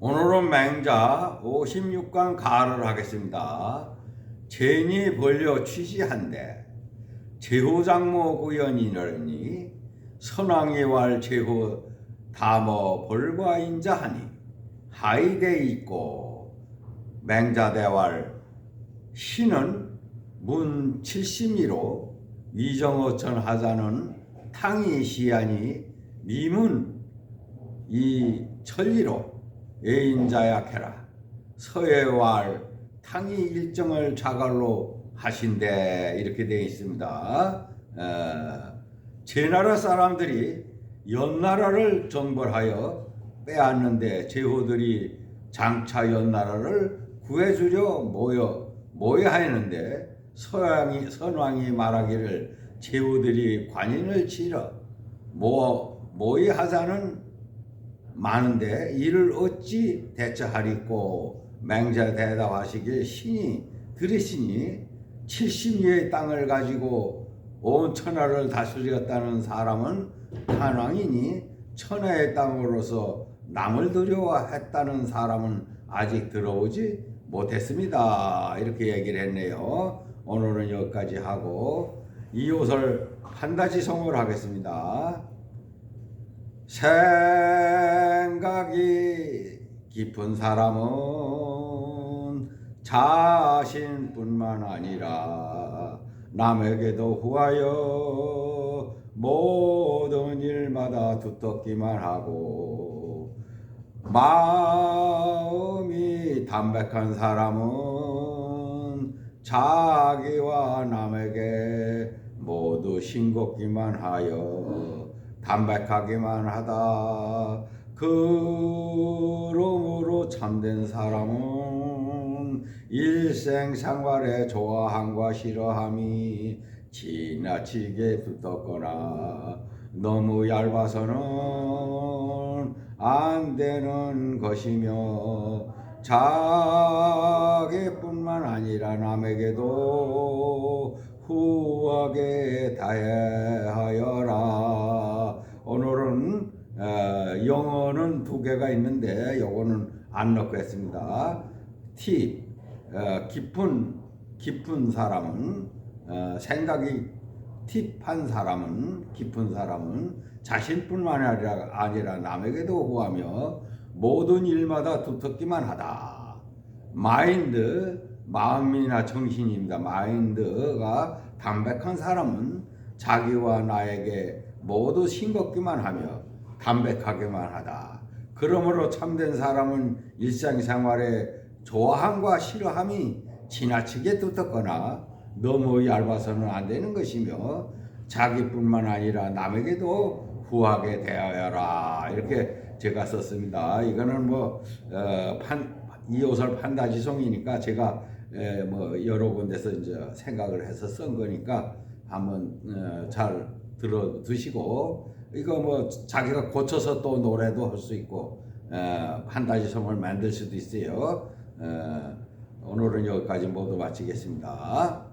오늘은 맹자 56강 가를 하겠습니다. 제니 벌려 취시한데 제호 장모 구연이러니 선왕이 왈 제호 다모 벌과 인자하니 하이대 있고 맹자대왈 신은 문 70미로 위정어천 하자는 탕이 시하니 미문 이 천리로 예인자약해라 서해왈 탕이 일정을 자갈로 하신대 이렇게 되어 있습니다. 어, 제 나라 사람들이 연나라를 정벌하여 빼앗는데 제후들이 장차 연나라를 구해주려 모여 모여 하였는데 서양이 선왕이 말하기를 제후들이 관인을 치러 모 모의하자는 많은데 이를 어찌 대처하리꼬 맹자 대답하시길 신이 들으시니 70리의 땅을 가지고 온 천하를 다스렸다는 사람은 한왕이니 천하의 땅으로서 남을 두려워했다는 사람은 아직 들어오지 못했습니다. 이렇게 얘기를 했네요. 오늘은 여기까지 하고 이옷을 한 가지 성을 하겠습니다. 생각이 깊은 사람은 자신뿐만 아니라 남에게도 후하여 모든 일마다 두텁기만 하고 마음이 담백한 사람은 자기와 남에게 모두 싱겁기만 하여 담백하기만 하다. 그러므로 참된 사람은 일생 생활의 좋아함과 싫어함이 지나치게 두텁거나 너무 얇아서는 안 되는 것이며 자기뿐만 아니라 남에게도 후하게 다해하여라. 오늘은 어, 영어는 두 개가 있는데 요거는 안 넣고 했습니다. 팁 어, 깊은 깊은 사람은 어, 생각이 팁한 사람은 깊은 사람은 자신뿐만 아니라, 아니라 남에게도 구하며 모든 일마다 두텁기만 하다. 마인드 마음이나 정신입니다. 마인드가 담백한 사람은 자기와 나에게 모두 싱겁기만 하며 담백하게만 하다. 그러므로 참된 사람은 일상생활에 좋아함과 싫어함이 지나치게 두텁거나 너무 얇아서는 안 되는 것이며 자기뿐만 아니라 남에게도 후하게 대하여라 이렇게 제가 썼습니다. 이거는 뭐 어, 판, 이 옷을 판다지송이니까 제가 에, 뭐 여러 군데서 이제 생각을 해서 쓴 거니까 한번 어, 잘 들어 두시고 이거 뭐 자기가 고쳐서 또 노래도 할 수 있고 어, 판다지송을 만들 수도 있어요. 어, 오늘은 여기까지 모두 마치겠습니다.